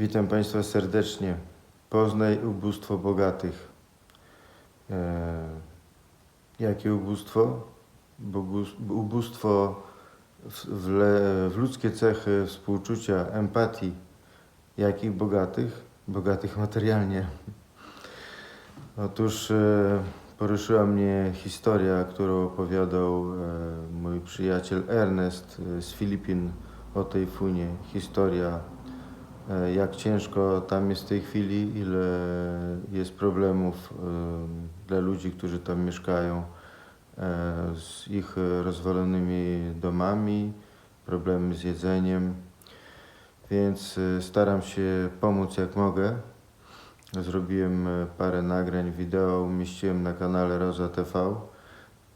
Witam Państwa serdecznie. Poznaj ubóstwo bogatych. E, jakie ubóstwo? Bogus- ubóstwo w, w, le, w ludzkie cechy współczucia, empatii. Jakich bogatych? Bogatych materialnie. Otóż e, poruszyła mnie historia, którą opowiadał e, mój przyjaciel Ernest e, z Filipin o tej funie. Historia jak ciężko tam jest w tej chwili, ile jest problemów e, dla ludzi, którzy tam mieszkają, e, z ich e, rozwalonymi domami, problemy z jedzeniem. Więc e, staram się pomóc jak mogę. Zrobiłem e, parę nagrań wideo, umieściłem na kanale Roza TV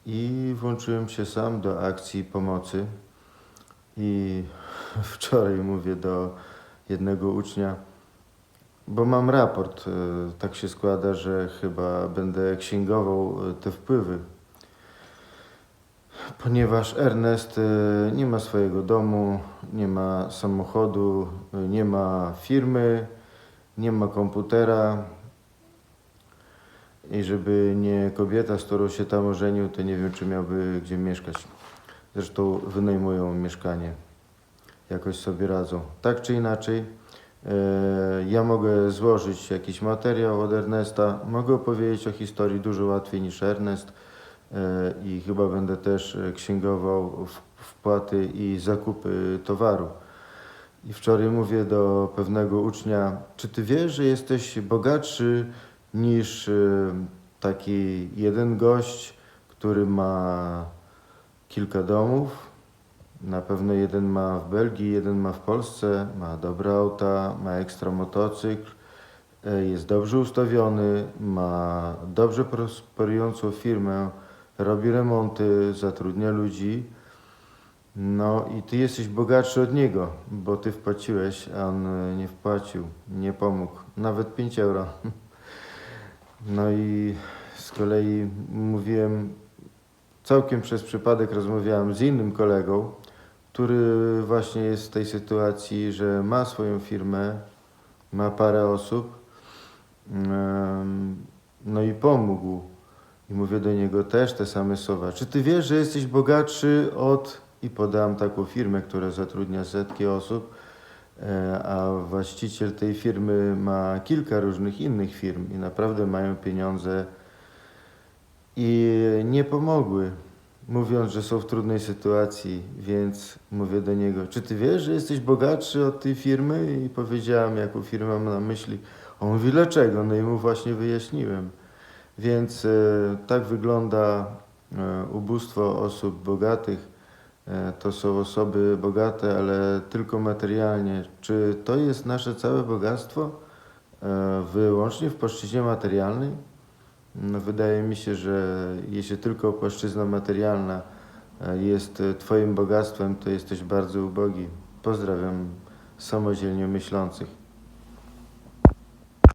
i włączyłem się sam do akcji pomocy. I wczoraj mówię do jednego ucznia, bo mam raport. e, Tak się składa, że chyba będę księgował e, te wpływy. Ponieważ Ernest e, nie ma swojego domu, nie ma samochodu, nie ma firmy, nie ma komputera. I żeby nie kobieta, z którą się tam ożenił, to nie wiem, czy miałby gdzie mieszkać. Zresztą wynajmują mieszkanie jakoś sobie radzą. Tak czy inaczej, e, ja mogę złożyć jakiś materiał od Ernesta, mogę opowiedzieć o historii dużo łatwiej niż Ernest e, i chyba będę też e, księgował wpłaty i zakupy towaru. I wczoraj mówię do pewnego ucznia, czy ty wiesz, że jesteś bogatszy niż taki jeden gość, który ma kilka domów, na pewno jeden ma w Belgii, jeden ma w Polsce, ma dobre auta, ma ekstra motocykl, e, jest dobrze ustawiony, ma dobrze prosperującą firmę, robi remonty, zatrudnia ludzi. No i ty jesteś bogatszy od niego, bo ty wpłaciłeś, a on e, nie wpłacił, nie pomógł, nawet 5 euro. No i z kolei mówiłem, całkiem przez przypadek rozmawiałem z innym kolegą, który właśnie jest w tej sytuacji, że ma swoją firmę, ma parę osób, no i pomógł. I mówię do niego też te same słowa. Czy ty wiesz, że jesteś bogatszy od... I podałem taką firmę, która zatrudnia setki osób, e, a właściciel tej firmy ma kilka różnych innych firm i naprawdę mają pieniądze i nie pomogły, mówiąc, że są w trudnej sytuacji, więc mówię do niego, czy ty wiesz, że jesteś bogatszy od tej firmy? I powiedziałem, jaką firmę mam na myśli. On mówi, dlaczego? No i mu właśnie wyjaśniłem. Więc e, tak wygląda e, ubóstwo osób bogatych. E, to są osoby bogate, ale tylko materialnie. Czy to jest nasze całe bogactwo? E, wyłącznie w płaszczyźnie materialnej? No, wydaje mi się, że jeśli tylko płaszczyzna materialna e, jest e, Twoim bogactwem, to jesteś bardzo ubogi. Pozdrawiam samodzielnie myślących.